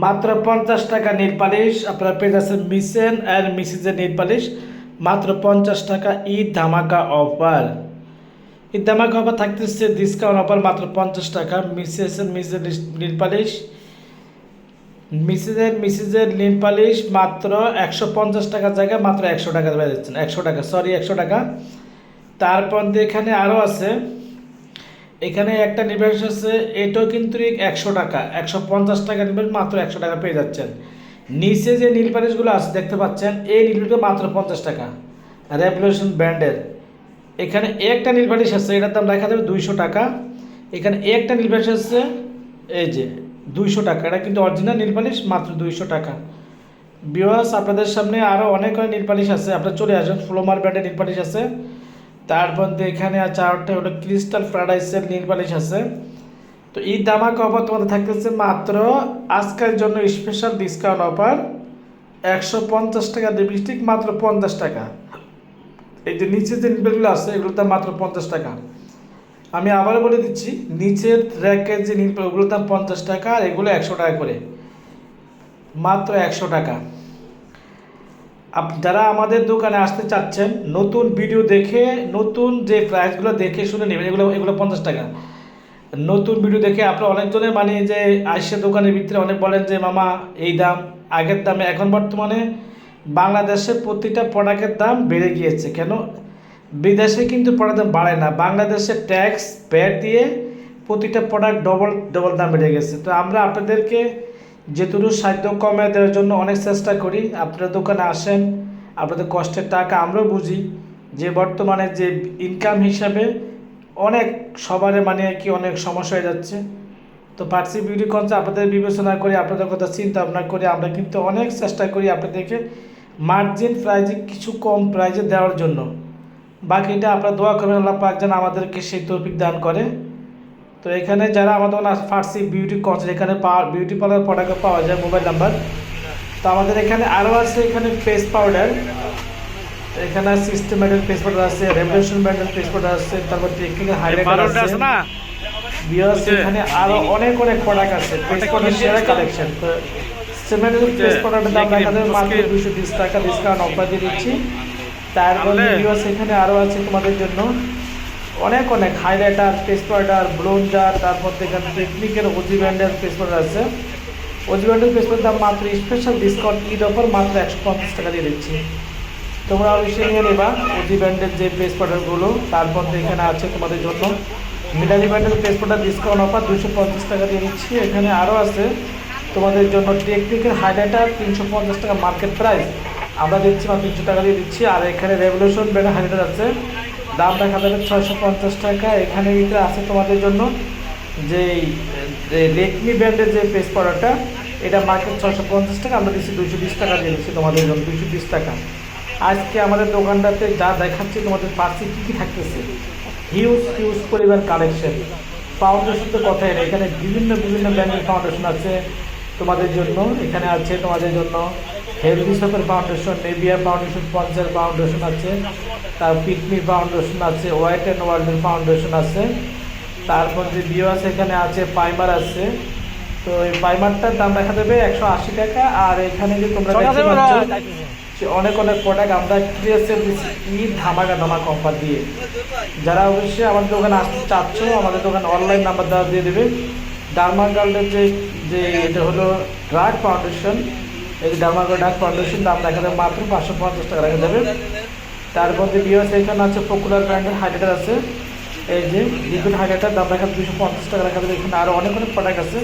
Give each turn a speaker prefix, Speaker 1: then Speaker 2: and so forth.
Speaker 1: মাত্র পঞ্চাশ টাকা নীল পালিশ। আপনারা পেয়ে যাচ্ছেন মিসেন অ্যান্ড মিসিজের নীল পালিশ। মাত্র পঞ্চাশ টাকা ঈদ ধামাকা অফার। ঈদ ধামাকা অফার থাকতেছে ডিসকাউন্ট অফার মাত্র পঞ্চাশ টাকা। মিসেস অ্যান্ড মিসের নীল পালিশ। মিসেজের মিসেজের নীল পালিশ মাত্র একশো পঞ্চাশ টাকার জায়গায়, মাত্র একশো টাকা পেয়ে যাচ্ছেন একশো টাকা সরি একশো টাকা। তারপর এখানে আরও আছে। এখানে একটা নিবেশ আছে, এটাও কিন্তু একশো টাকা, একশো পঞ্চাশ টাকা নিবেশ, মাত্র একশো টাকা পেয়ে যাচ্ছেন। নিচে যে নীল পালিশগুলো আছে, দেখতে পাচ্ছেন, এই নীলগুলো মাত্র পঞ্চাশ টাকা। রেভলিউশন ব্র্যান্ডের এখানে একটা নীল পালিশ আছে, এটার দাম দেখা যাবে দুইশো টাকা। এখানে একটা নীল পালিশ আছে, এই যে, দুইশো টাকা। এটা কিন্তু অরিজিনাল নীল পালিশ মাত্র দুইশো টাকা। বিওয়াস আপনাদের সামনে আরও অনেক অনেক নীল পালিশ আছে। আপনারা চলে আসেন ফ্লোমার ব্র্যান্ডের নীল পালিশ আছে। তারপর এখানে আছে আরেকটা হলো ক্রিস্টাল প্যারাডাইসের নীল পালিশ আছে। তো এই দামাকা অফার তোমাদের থাকতেছে মাত্র আজকের জন্য স্পেশাল ডিসকাউন্ট অফার একশো পঞ্চাশ টাকা লিপস্টিক মাত্র পঞ্চাশ টাকা। এই যে নিচে যে নীলগুলো আছে, এগুলোর দাম মাত্র পঞ্চাশ টাকা। আমি আবারও বলে দিচ্ছি, নিচের র্যাকের যে নীল ওগুলোর দাম পঞ্চাশ টাকা, আর এগুলো একশো টাকা করে। মাত্র একশো টাকা। যারা আমাদের দোকানে আসতে চাচ্ছেন, নতুন ভিডিও দেখে, নতুন যে প্রাইসগুলো দেখে শুনে নেবেন, এগুলো এগুলো পঞ্চাশ টাকা। নতুন ভিডিও দেখে আপনারা অনেকজনে মানে যে আসছে দোকানের ভিতরে অনেক বলেন যে, মামা, এই দাম, আগের দামে, এখন বর্তমানে বাংলাদেশে প্রতিটা প্রোডাক্টের দাম বেড়ে গিয়েছে। কেন? বিদেশে কিন্তু প্রোডাক্ট দাম বাড়ে না। বাংলাদেশে ট্যাক্স ব্যাট দিয়ে প্রতিটা প্রোডাক্ট ডবল ডবল দাম বেড়ে গেছে। তো আমরা আপনাদেরকে যেটুকু সাধ্য কমে দেওয়ার জন্য অনেক চেষ্টা করি। আপনারা দোকানে আসেন, আপনাদের কষ্টের টাকা আমরাও বুঝি যে বর্তমানে যে ইনকাম হিসাবে অনেক সবারে মানে কি অনেক সমস্যা হয়ে যাচ্ছে। তো পার্সি বিউটি কনসে আপনাদের বিবেচনা করে, আপনাদের কথা চিন্তা ভাবনা করে আমরা কিন্তু অনেক চেষ্টা করি আপনাদেরকে মার্জিন প্রাইজে কিছু কম প্রাইজে দেওয়ার জন্য। বাকিটা আপনারা দোয়া করবেন, আল্লাহ পাক যেন আমাদেরকে সেই তৌফিক দান করে। তো এখানে যারা আমাদের ফার্সি বিউটি কনসেপ্ট এখানে বিউটি পার্লার প্রোডাক্ট পাওয়া যায় মোবাইল নাম্বার তো আমাদের এখানে আরও আছে এখানে ফেস পাউডার এখানে সিস্টেমেটিক ফেস পাউডার আছে রেভলিউশন ব্র্যান্ডের ফেস পাউডার আছে তারপর টেকনিক্যাল হাইলাইটার আছে। বিয়ার্স এখানে আরও অনেক অনেক প্রোডাক্ট আছে পাউডার সেরা কালেকশন তো সিস্টেমেটিক ফেস পাউডারের দাম যাবে মাত্র দুশো বিশ টাকা ডিসকাউন্ট অফার দিয়ে দিচ্ছি। তারপর বিয়ার্স এখানে আরও আছে তোমাদের জন্য। অনেক অনেক হাইলাইটার ফেস পাউডার ব্লোঞ্জার তারপর এখানে টেকনিকের ওজি ব্র্যান্ডের ফেস পাউডার আছে। ওজি ব্র্যান্ডের ফেস পাউডার মাত্র স্পেশাল ডিসকাউন্ট ঈদ অফার মাত্র একশো পঞ্চাশ টাকা দিয়ে দিচ্ছি। তোমরা অবশ্যই নিয়ে নেবা ওজি যে ফেস পাউডারগুলো তারপর এখানে আছে তোমাদের জন্য। মিলালি ব্র্যান্ডের ফেস পাউডার ডিসকাউন্ট অফার দুশো পঞ্চাশ টাকা দিয়ে দিচ্ছি। এখানে আরও আছে তোমাদের জন্য টেকনিকের হাইলাইটার তিনশো পঞ্চাশ টাকা মার্কেট প্রাইস আমরা দিচ্ছি মাত্র তিনশো টাকা দিয়ে দিচ্ছি। আর এখানে রেভলিউশন ব্র্যান্ডের হাইলাইটার আছে। দাম দেখা যাবে ছয়শো পঞ্চাশ টাকা। এখানে ভিতরে আছে তোমাদের জন্য যে লেকমি ব্র্যান্ডের যে ফেস পাউডারটা এটা মার্কেট ছয়শো পঞ্চাশ টাকা, আমরা দিচ্ছি দুশো বিশ টাকা দিয়ে দিচ্ছি তোমাদের জন্য দুশো বিশ টাকা। আজকে আমাদের দোকানটাতে যা দেখাচ্ছি, তোমাদের পার্সে কী কী থাকতেছে? হিউজ হিউজ পরিবার কালেকশন ফাউন্ডেশন তো কথাই এখানে বিভিন্ন বিভিন্ন ব্র্যান্ডের ফাউন্ডেশন আছে। তোমাদের জন্য এখানে আছে তোমাদের জন্য হেলদি শপের ফাউন্ডেশন নেভিয়া ফাউন্ডেশন পঞ্চার ফাউন্ডেশন আছে তার পিকমি ফাউন্ডেশন আছে হোয়াইট অ্যান্ড ওয়ার্ল্ডের ফাউন্ডেশন আছে তারপর যে বিওয়াস এখানে আছে পাইমার আছে তো এই পাইমারটার দাম দেখা দেবে একশো আশি টাকা আর এখানে যে তোমরা দেখতে পাচ্ছ যে অনেক অনেক প্রোডাক্ট আমরা ক্রিয়েছে ঈদ ধামাকা ধামা অফার দিয়ে। যারা অবশ্যই আমাদের দোকানে আসতে চাচ্ছ আমাদের দোকানে অনলাইন নাম্বার দেওয়া দিয়ে দেবে। ডার্মা গার্লের যে যে এটা হলো ড্রাগ ফাউন্ডেশন এই ডার্মাগার্ড ড্রাগ ফাউন্ডেশন দাম দেখা যাবে মাত্র পাঁচশো পঞ্চাশ টাকা রাখা যাবে। তার মধ্যে বিএস এখানে আছে পপুলার ব্র্যান্ডের হাইলাইটার আছে। এই যে লিকুইড হাইলাইটার দাম দেখা দুশো পঞ্চাশ টাকা রাখা যাবে। এখানে আরও অনেক অনেক প্রোডাক্ট আছে।